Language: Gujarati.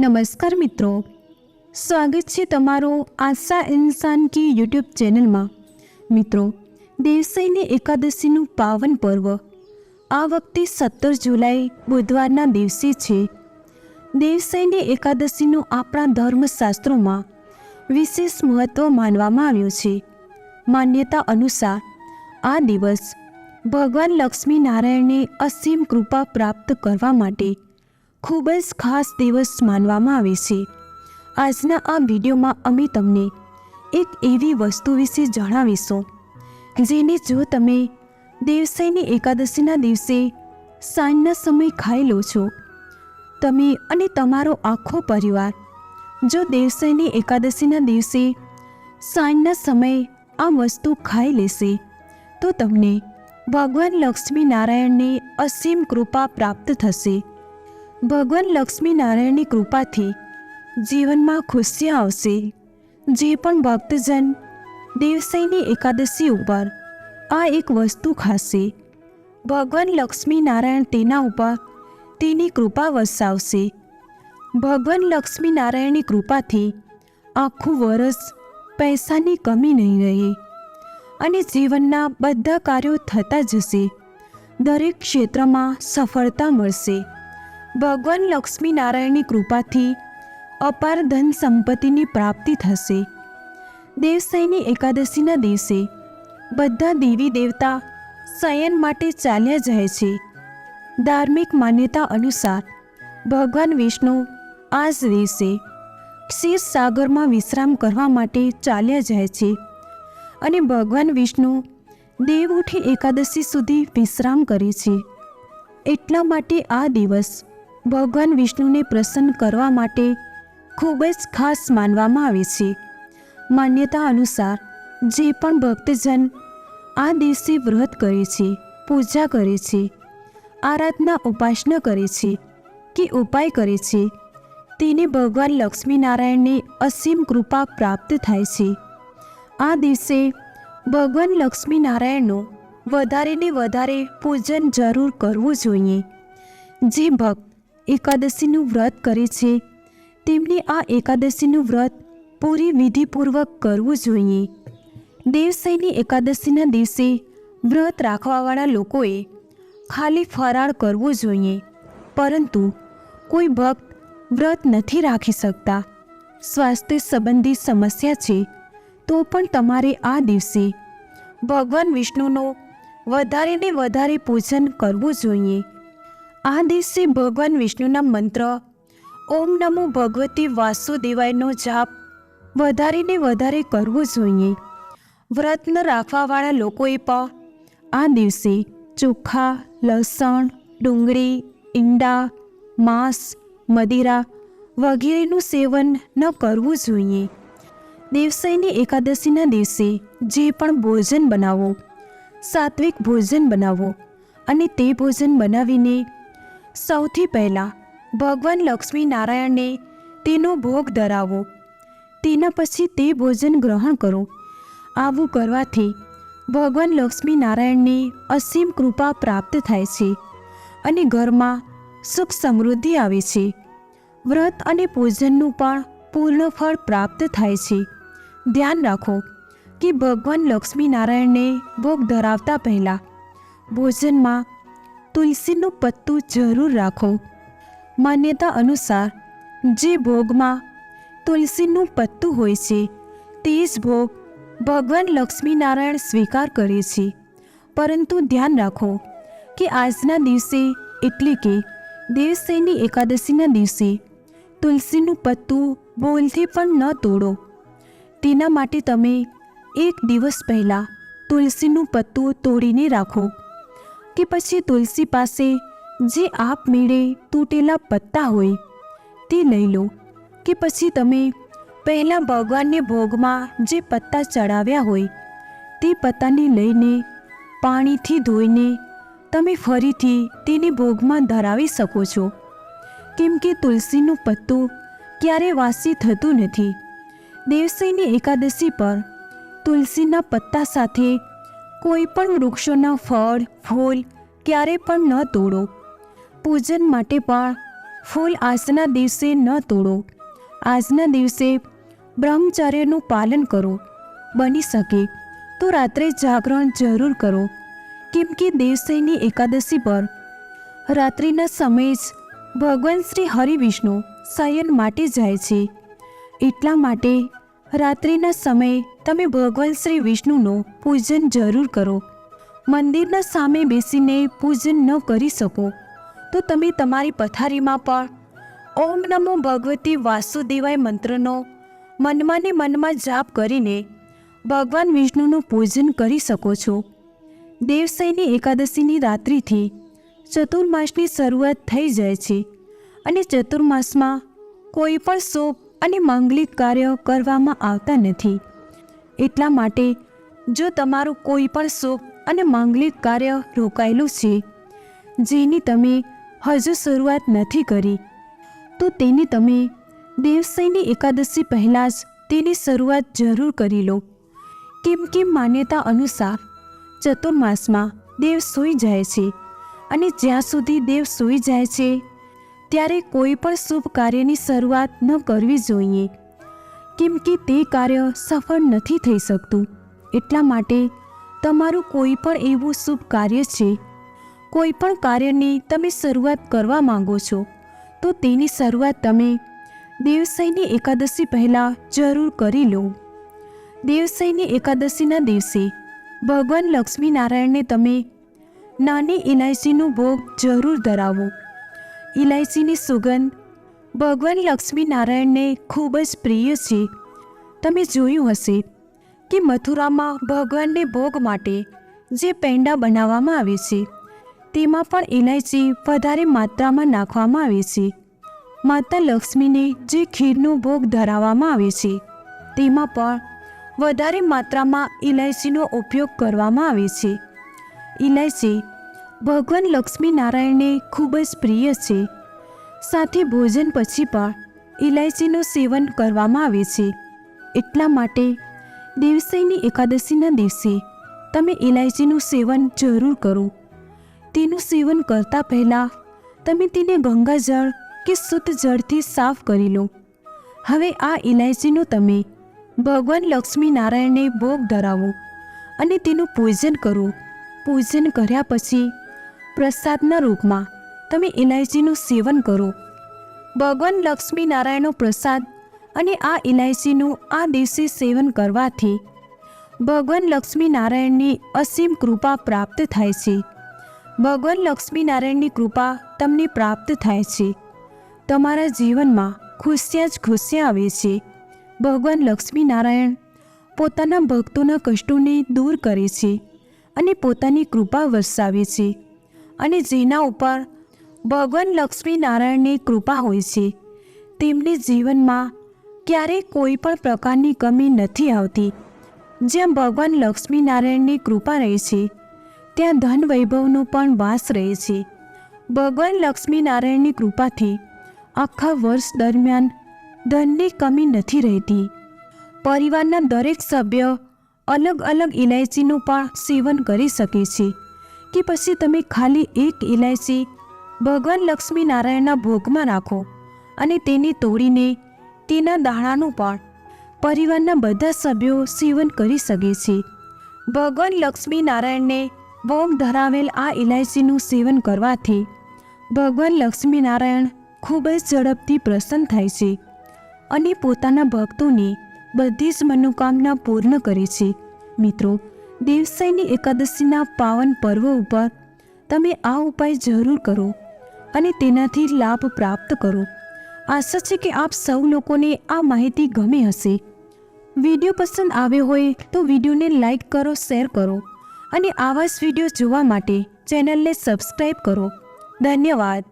નમસ્કાર મિત્રો. સ્વાગત છે તમારો આશા ઇન્સાન કી યુટ્યુબ ચેનલમાં. મિત્રો દેવસૈની એકાદશીનું પાવન પર્વ. આ વખતે સત્તર જુલાઈ બુધવારના દિવસે છે. દેવસૈની એકાદશીનું આપણા ધર્મશાસ્ત્રોમાં વિશેષ મહત્ત્વ માનવામાં આવ્યું છે. માન્યતા અનુસાર, આ દિવસ ભગવાન લક્ષ્મી નારાયણને અસીમ કૃપા પ્રાપ્ત કરવા માટે ખૂબ જ ખાસ દિવસ માનવામાં આવે છે. આજના આ વિડીયોમાં અમે તમને એક એવી વસ્તુ વિશે જણાવીશું, જેને જો તમે દેવસાઈની એકાદશીના દિવસે સાંજના સમય ખાઈ લો છો, તમે અને તમારો આખો પરિવાર જો દેવસાઈની એકાદશીના દિવસે સાંજના સમયે આ વસ્તુ ખાઈ લેશે, તો તમને ભગવાન લક્ષ્મી નારાયણની અસીમ કૃપા પ્રાપ્ત થશે. ભગવાન લક્ષ્મી નારાયણની કૃપાથી જીવનમાં ખુશી આવશે. જે પણ ભક્તજન દેવસૈની એકાદશી ઉપર આ એક વસ્તુ ખાશે. ભગવાન લક્ષ્મી નારાયણ તેના ઉપર તેની કૃપા વરસાવશે. ભગવાન લક્ષ્મી નારાયણની કૃપાથી આખું વરસ પૈસાની કમી નહીં રહે અને જીવનના બધા કાર્યો થતા જશે. દરેક ક્ષેત્રમાં સફળતા મળશે. ભગવાન લક્ષ્મી નારાયણની કૃપાથી અપાર ધન સંપત્તિની પ્રાપ્તિ થશે. દેવસૈની એકાદશીના દિવસે બધા દેવી દેવતા શયન માટે ચાલ્યા જાય છે. ધાર્મિક માન્યતા અનુસાર ભગવાન વિષ્ણુ આ જ દિવસે ક્ષીર સાગરમાં વિશ્રામ કરવા માટે ચાલ્યા જાય છે અને ભગવાન વિષ્ણુ દેવઉઠી એકાદશી સુધી વિશ્રામ કરે છે. એટલા માટે આ દિવસ ભગવાન વિષ્ણુને પ્રસન્ન કરવા માટે ખૂબ જ ખાસ માનવામાં આવે છે. માન્યતા અનુસાર, જે પણ ભક્તજન આ દિવસે વ્રત કરે છે, પૂજા કરે છે, આરાધના ઉપાસના કરે છે કે ઉપાય કરે છે, તેને ભગવાન લક્ષ્મીનારાયણની અસીમ કૃપા પ્રાપ્ત થાય છે. આ દિવસે ભગવાન લક્ષ્મીનારાયણનું વધારે ને વધારે પૂજન જરૂર કરવું જોઈએ. જે ભક્ત એકાદશીનું વ્રત કરે છે. તેમને આ એકાદશીનું વ્રત પૂરી વિધિપૂર્વક કરવું જોઈએ. દેવસૈની એકાદશીના દિવસે વ્રત રાખવાવાળા લોકોએ ખાલી ફરાળ કરવું જોઈએ. પરંતુ કોઈ ભક્ત વ્રત નથી રાખી શકતા. સ્વાસ્થ્ય સંબંધી સમસ્યા છે, તો પણ તમારે આ દિવસે ભગવાન વિષ્ણુનો વધારે ને વધારે પૂજન કરવું જોઈએ. આ દિવસે ભગવાન વિષ્ણુના મંત્ર, ઓમ નમો ભગવતી વાસુદેવાયનો જાપ વધારેને વધારે કરવો જોઈએ. વ્રત ન રાખવાવાળા લોકોએ પણ આ દિવસે ચોખા, લસણ, ડુંગળી, ઈંડા, માંસ, મદિરા વગેરેનું સેવન ન કરવું જોઈએ. દેવસૈની એકાદશીના દિવસે જે પણ ભોજન બનાવો, સાત્વિક ભોજન બનાવો અને તે ભોજન બનાવીને સૌથી પહેલાં ભગવાન લક્ષ્મી નારાયણને તેનો ભોગ ધરાવો. તેના પછી તે ભોજન ગ્રહણ કરો. આવું કરવાથી ભગવાન લક્ષ્મી નારાયણની અસીમ કૃપા પ્રાપ્ત થાય છે અને ઘરમાં સુખ સમૃદ્ધિ આવે છે. વ્રત અને પૂજનનું પણ પૂર્ણ ફળ પ્રાપ્ત થાય છે. ધ્યાન રાખો કે ભગવાન લક્ષ્મી નારાયણને ભોગ ધરાવતા પહેલાં ભોજનમાં તુલસીનું પત્તું જરૂર રાખો. માન્યતા અનુસાર, જે ભોગમાં તુલસીનું પત્તું હોય છે, તે જ ભોગ ભગવાન લક્ષ્મીનારાયણ સ્વીકાર કરે છે. પરંતુ ધ્યાન રાખો કે આજના દિવસે એટલે કે દેવસેની એકાદશીના દિવસે તુલસીનું પત્તું બોલથી પણ ન તોડો. તેના માટે તમે એક દિવસ પહેલાં તુલસીનું પત્તું તોડીને રાખો. કે પછી તુલસી પાસે જે આપમેળે તૂટેલા પત્તા હોય તે લઈ લો. કે પછી તમે પહેલાં ભગવાનને ભોગમાં જે પત્તા ચડાવ્યા હોય તે પત્તાને લઈને પાણીથી ધોઈને તમે ફરીથી તેને ભોગમાં ધરાવી શકો છો. કેમ કે તુલસીનું પત્તું ક્યારે વાસી થતું નથી. દેવસૈની એકાદશી પર તુલસીના પત્તા સાથે કોઈ પણ વૃક્ષોના ફળ, ફૂલ ક્યારે પણ ન તોડો. પૂજન માટે પણ ફૂલ આજના દિવસે ન તોડો. આજના દિવસે બ્રહ્મચર્યનું પાલન કરો. બની શકે તો રાત્રે જાગરણ જરૂર કરો. કેમ કે દેવસૈની એકાદશી પર રાત્રિના સમયે જ ભગવાન શ્રી હરિવિષ્ણુ શયન માટે જાય છે. એટલા માટે રાત્રિના સમયે તમે ભગવાન શ્રી વિષ્ણુનું પૂજન જરૂર કરો. મંદિરના સામે બેસીને પૂજન ન કરી શકો. તો તમે તમારી પથારીમાં પણ ઓમ નમો ભગવતી વાસુદેવાય મંત્રનો મનમાં ને મનમાં જાપ કરીને ભગવાન વિષ્ણુનું પૂજન કરી શકો છો. દેવસઈની એકાદશીની રાત્રિથી ચતુર્માસની શરૂઆત થઈ જાય છે અને ચતુર્માસમાં કોઈ પણ શુભ અને માંગલિક કાર્ય કરવામાં આવતા નથી. એટલા માટે, જો તમારું કોઈ પણ શુભ અને માંગલિક કાર્ય રોકાયેલું છે, જેની તમે હજુ શરૂઆત નથી કરી, તો તેની તમે દેવસૈની એકાદશી પહેલાં જ તેની શરૂઆત જરૂર કરી લો. કેમ કે માન્યતા અનુસાર, ચતુર્માસમાં દેવ સૂઈ જાય છે અને જ્યાં સુધી દેવ સૂઈ જાય છે ત્યારે કોઈ પણ શુભ કાર્યની શરૂઆત ન કરવી જોઈએ. કેમ કે તે કાર્ય સફળ નથી થઈ શકતું. એટલા માટે તમારું કોઈ પણ એવું શુભ કાર્ય છે, કોઈ પણ કાર્યની તમે શરૂઆત કરવા માંગો છો, તો તેની શરૂઆત તમે દેવસઈની એકાદશી પહેલાં જરૂર કરી લો. દેવસઈની એકાદશીના દિવસે ભગવાન લક્ષ્મીનારાયણને તમે નાની ઇલાયચીનો ભોગ જરૂર ધરાવો. ઇલાયચીની સુગંધ. ભગવાન લક્ષ્મીનારાયણને ખૂબ જ પ્રિય છે. તમે જોયું હશે કે મથુરામાં ભગવાનને ભોગ માટે જે પેંડા બનાવવામાં આવે છે, તેમાં પણ ઇલાયચી વધારે માત્રામાં નાખવામાં આવે છે. માતા લક્ષ્મીને જે ખીરનો ભોગ ધરાવવામાં આવે છે, તેમાં પણ વધારે માત્રામાં ઇલાયચીનો ઉપયોગ કરવામાં આવે છે. ઇલાયચી ભગવાન લક્ષ્મી નારાયણને ખૂબ જ પ્રિય છે. સાથે ભોજન પછી પણ ઇલાયચીનું સેવન કરવામાં આવે છે. એટલા માટે દિવસેની એકાદશીના દિવસે તમે ઇલાયચીનું સેવન જરૂર કરો. તેનું સેવન કરતાં પહેલાં તમે તેને ગંગાજળ કે શુદ્ધ જળથી સાફ કરી લો. હવે આ ઇલાયચીનું તમે ભગવાન લક્ષ્મી નારાયણને ભોગ ધરાવો અને તેનું પૂજન કરો. પૂજન કર્યા પછી પ્રસાદના રૂપમાં તમે ઇલાયચીનું સેવન કરો. ભગવાન લક્ષ્મી નારાયણનો પ્રસાદ અને આ ઇલાયચીનું આ દિવસે સેવન કરવાથી ભગવાન લક્ષ્મી નારાયણની અસીમ કૃપા પ્રાપ્ત થાય છે. ભગવાન લક્ષ્મી નારાયણની કૃપા તમને પ્રાપ્ત થાય છે. તમારા જીવનમાં ખુશિયા જ ખુશિયા આવે છે. ભગવાન લક્ષ્મી નારાયણ પોતાના ભક્તોના કષ્ટોને દૂર કરે છે અને પોતાની કૃપા વરસાવે છે. અને જેના ઉપર ભગવાન લક્ષ્મી નારાયણની કૃપા હોય છે. તેમને જીવનમાં ક્યારેય કોઈ પણ પ્રકારની કમી નથી આવતી. જ્યાં ભગવાન લક્ષ્મી નારાયણની કૃપા રહે છે, ત્યાં ધન વૈભવનો પણ વાસ રહે છે. ભગવાન લક્ષ્મી નારાયણની કૃપાથી આખા વર્ષ દરમિયાન ધનની કમી નથી રહેતી. પરિવારના દરેક સભ્ય અલગ અલગ ઇલાયચીનું પણ સેવન કરી શકે છે. કે પછી તમે ખાલી એક ઇલાયચી ભગવાન લક્ષ્મી નારાયણના ભોગમાં રાખો અને તેને તોડીને તેના દાણાનું પણ પરિવારના બધા સભ્યો સેવન કરી શકે છે. ભગવાન લક્ષ્મી નારાયણને ભોગ ધરાવેલ આ ઇલાયચીનું સેવન કરવાથી ભગવાન લક્ષ્મી નારાયણ ખૂબ જ ઝડપથી પ્રસન્ન થાય છે અને પોતાના ભક્તોની બધી જ મનોકામના પૂર્ણ કરે છે. મિત્રો દેવસાઈની એકાદશીના પાવન પર્વ ઉપર તમે આ ઉપાય જરૂર કરો અને તેનાથી લાભ પ્રાપ્ત કરો. આશા છે કે આપ સૌ લોકોને આ માહિતી ગમી હશે. વીડિયો પસંદ આવ્યો હોય તો વિડીયોને લાઈક કરો, શેર કરો અને આવા જ વીડિયો જોવા માટે ચેનલને સબસ્ક્રાઈબ કરો. ધન્યવાદ.